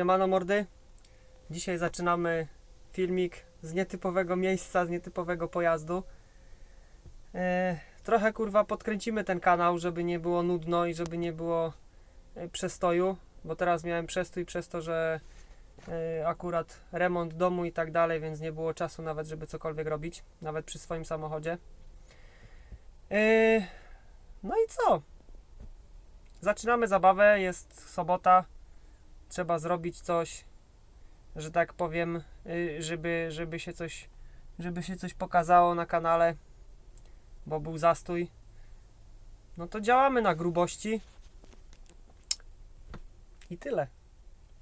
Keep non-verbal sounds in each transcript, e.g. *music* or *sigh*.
Siemano mordy. Dzisiaj zaczynamy filmik z nietypowego miejsca, z nietypowego pojazdu. E, trochę kurwa podkręcimy ten kanał, żeby nie było nudno i żeby nie było e, przestoju, bo teraz miałem przestój przez to, że e, akurat remont domu i tak dalej, więc nie było czasu nawet, żeby cokolwiek robić, nawet przy swoim samochodzie. No i co? Zaczynamy zabawę, jest sobota trzeba zrobić coś, że tak powiem, y, żeby, żeby się coś żeby się coś pokazało na kanale, bo był zastój. No to działamy na grubości. I tyle.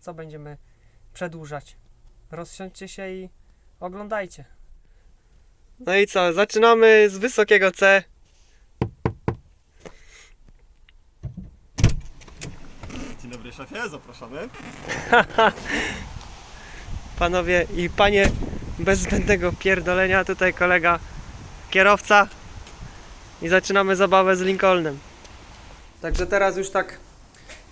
Co będziemy przedłużać? Rozsiądźcie się i oglądajcie. No i co? Zaczynamy z wysokiego C. Dobry szefie, zapraszamy. *laughs* Panowie i panie bez zbędnego pierdolenia, tutaj kolega kierowca i zaczynamy zabawę z Lincolnem. Także teraz już tak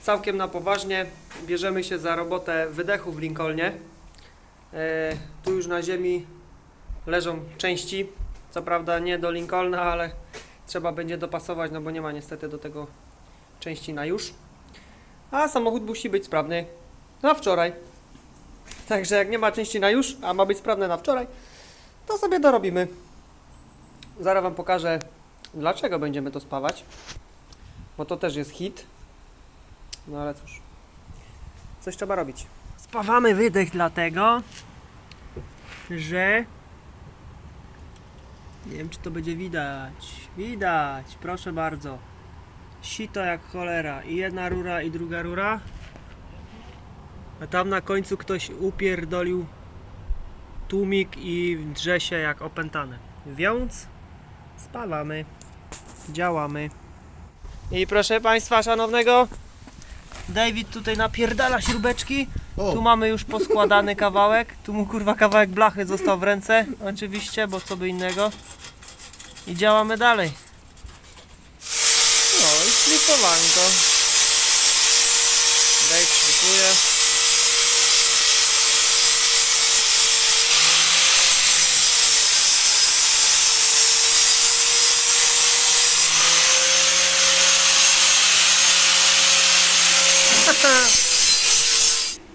całkiem na poważnie bierzemy się za robotę wydechu w Lincolnie. E, tu już na ziemi leżą części, co prawda nie do Lincolna, ale trzeba będzie dopasować, no bo nie ma niestety do tego części na już. A samochód musi być sprawny na wczoraj. Także jak nie ma części na już, a ma być sprawne na wczoraj, to sobie dorobimy. Zaraz Wam pokażę, dlaczego będziemy to spawać. Bo to też jest hit. No ale cóż. Coś trzeba robić. Spawamy wydech dlatego, że... Nie wiem, czy to będzie widać. Widać, proszę bardzo. Sito jak cholera. I jedna rura, i druga rura. A tam na końcu ktoś upierdolił tłumik i drze się jak opętany. Więc spawamy, działamy. I proszę Państwa szanownego, David tutaj napierdala śrubeczki. O. Tu mamy już poskładany kawałek. Tu mu kurwa kawałek blachy został w ręce. Oczywiście, bo co by innego. I działamy dalej. Szlifowanko. Dave szlifuje.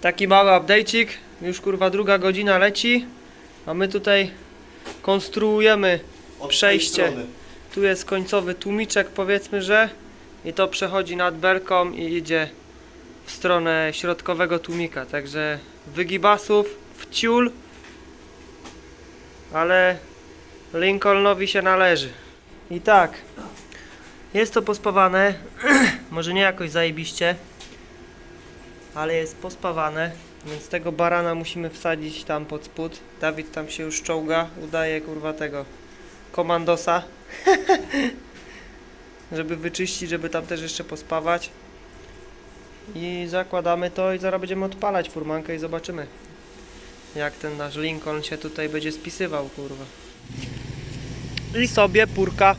*laughs* Taki mały update'cik. Już kurwa druga godzina leci. A my tutaj konstruujemy Od Przejście. tu jest końcowy tłumiczek powiedzmy, że i to przechodzi nad belką i idzie w stronę środkowego tłumika, także wygibasów w ciul ale Lincolnowi się należy. I tak jest to pospawane *clears throat* może nie jakoś zajebiście ale jest pospawane więc tego barana musimy wsadzić tam pod spód. Dawid tam się już czołga udaje kurwa tego komandosa *laughs* żeby wyczyścić, żeby tam też jeszcze pospawać. I zakładamy to i zaraz będziemy odpalać furmankę i zobaczymy jak ten nasz Lincoln się tutaj będzie spisywał, kurwa. I sobie purka.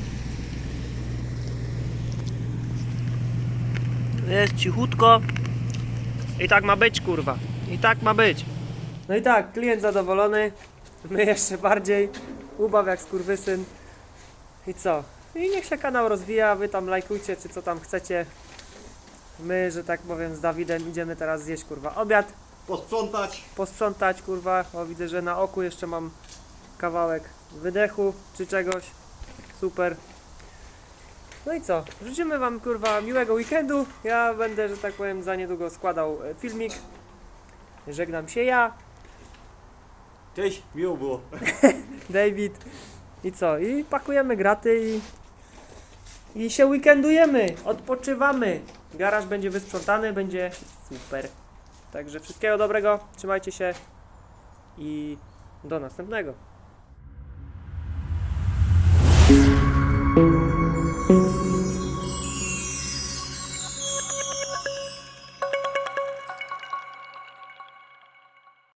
Jest cichutko. I tak ma być, kurwa. I tak ma być. No i tak, klient zadowolony. My jeszcze bardziej. Ubaw jak skurwysyn. I co? I niech się kanał rozwija, wy tam lajkujcie, czy co tam chcecie. My, że tak powiem, z Dawidem idziemy teraz zjeść, kurwa, obiad, Posprzątać. posprzątać, kurwa. O, widzę, że na oku jeszcze mam kawałek wydechu, czy czegoś. Super. No i co? Życzymy wam, kurwa, miłego weekendu. Ja będę, że tak powiem, za niedługo składał e, filmik. Żegnam się ja, Cześć, miło było. *laughs* David. I co? I pakujemy graty i, i się weekendujemy, odpoczywamy. Garaż będzie wysprzątany, będzie super. Także wszystkiego dobrego, trzymajcie się i do następnego.